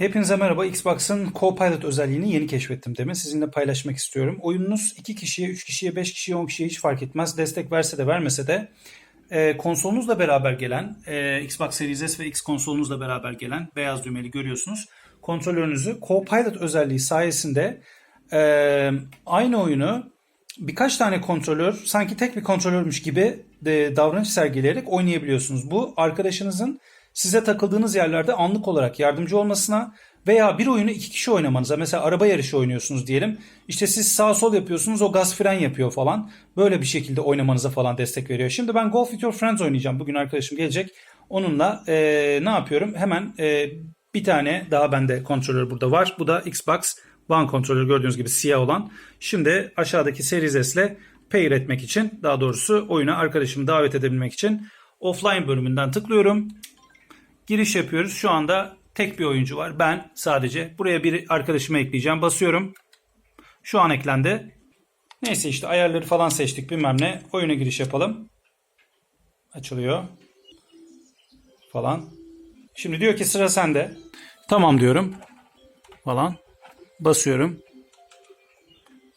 Hepinize merhaba. Xbox'ın Copilot özelliğini yeni keşfettim demin. Sizinle paylaşmak istiyorum. Oyununuz 2 kişiye, 3 kişiye, 5 kişiye, 10 kişiye hiç fark etmez. Destek verse de vermese de e, konsolunuzla beraber gelen, e, Xbox Series S ve X konsolunuzla beraber gelen beyaz düğmeli görüyorsunuz. Kontrolörünüzü Copilot özelliği sayesinde e, aynı oyunu birkaç tane kontrolör sanki tek bir kontrolörmüş gibi de davranış sergileyerek oynayabiliyorsunuz. Bu arkadaşınızın size takıldığınız yerlerde anlık olarak yardımcı olmasına veya bir oyunu iki kişi oynamanıza mesela araba yarışı oynuyorsunuz diyelim. İşte siz sağ sol yapıyorsunuz o gaz fren yapıyor falan. Böyle bir şekilde oynamanıza falan destek veriyor. Şimdi ben Golf with Your Friends oynayacağım. Bugün arkadaşım gelecek. Onunla eee, ne yapıyorum? Hemen eee, bir tane daha bende kontrolör burada var. Bu da Xbox One kontrolör gördüğünüz gibi siyah olan. Şimdi aşağıdaki Series S ile pair etmek için daha doğrusu oyuna arkadaşımı davet edebilmek için offline bölümünden tıklıyorum. Giriş yapıyoruz. Şu anda tek bir oyuncu var. Ben sadece. Buraya bir arkadaşımı ekleyeceğim. Basıyorum. Şu an eklendi. Neyse işte ayarları falan seçtik bilmem ne. Oyuna giriş yapalım. Açılıyor. Falan. Şimdi diyor ki sıra sende. Tamam diyorum. Falan. Basıyorum.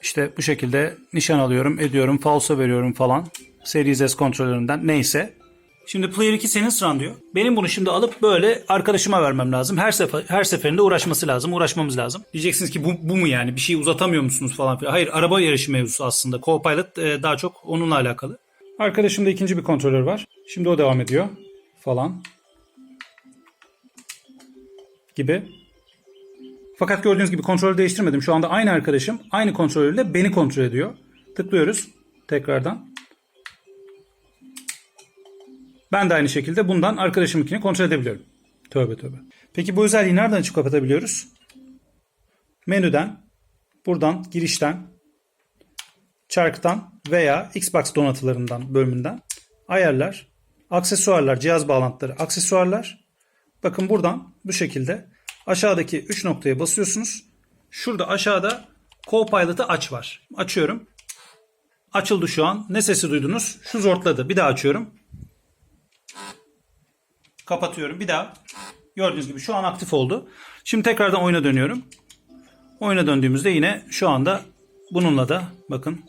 İşte bu şekilde nişan alıyorum, ediyorum, falso veriyorum falan. Series S kontrolöründen neyse. Şimdi Player 2 senin sıran diyor. Benim bunu şimdi alıp böyle arkadaşıma vermem lazım. Her sefer her seferinde uğraşması lazım, uğraşmamız lazım. Diyeceksiniz ki bu, bu mu yani? Bir şey uzatamıyor musunuz falan filan. Hayır, araba yarışı mevzusu aslında. Co-pilot e, daha çok onunla alakalı. Arkadaşımda ikinci bir kontrolör var. Şimdi o devam ediyor falan. Gibi. Fakat gördüğünüz gibi kontrolü değiştirmedim. Şu anda aynı arkadaşım aynı kontrolörle beni kontrol ediyor. Tıklıyoruz tekrardan. Ben de aynı şekilde bundan arkadaşımınkini kontrol edebiliyorum. Tövbe tövbe. Peki bu özelliği nereden açıp kapatabiliyoruz? Menüden, buradan girişten, çarktan veya Xbox donatılarından bölümünden ayarlar, aksesuarlar, cihaz bağlantıları, aksesuarlar. Bakın buradan bu şekilde aşağıdaki 3 noktaya basıyorsunuz. Şurada aşağıda Copilot'ı aç var. Açıyorum. Açıldı şu an. Ne sesi duydunuz? Şu zortladı. Bir daha açıyorum. Kapatıyorum. Bir daha. Gördüğünüz gibi şu an aktif oldu. Şimdi tekrardan oyuna dönüyorum. Oyuna döndüğümüzde yine şu anda bununla da bakın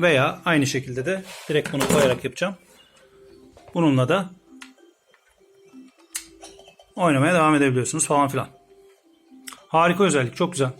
veya aynı şekilde de direkt bunu koyarak yapacağım. Bununla da oynamaya devam edebiliyorsunuz falan filan. Harika özellik. Çok güzel.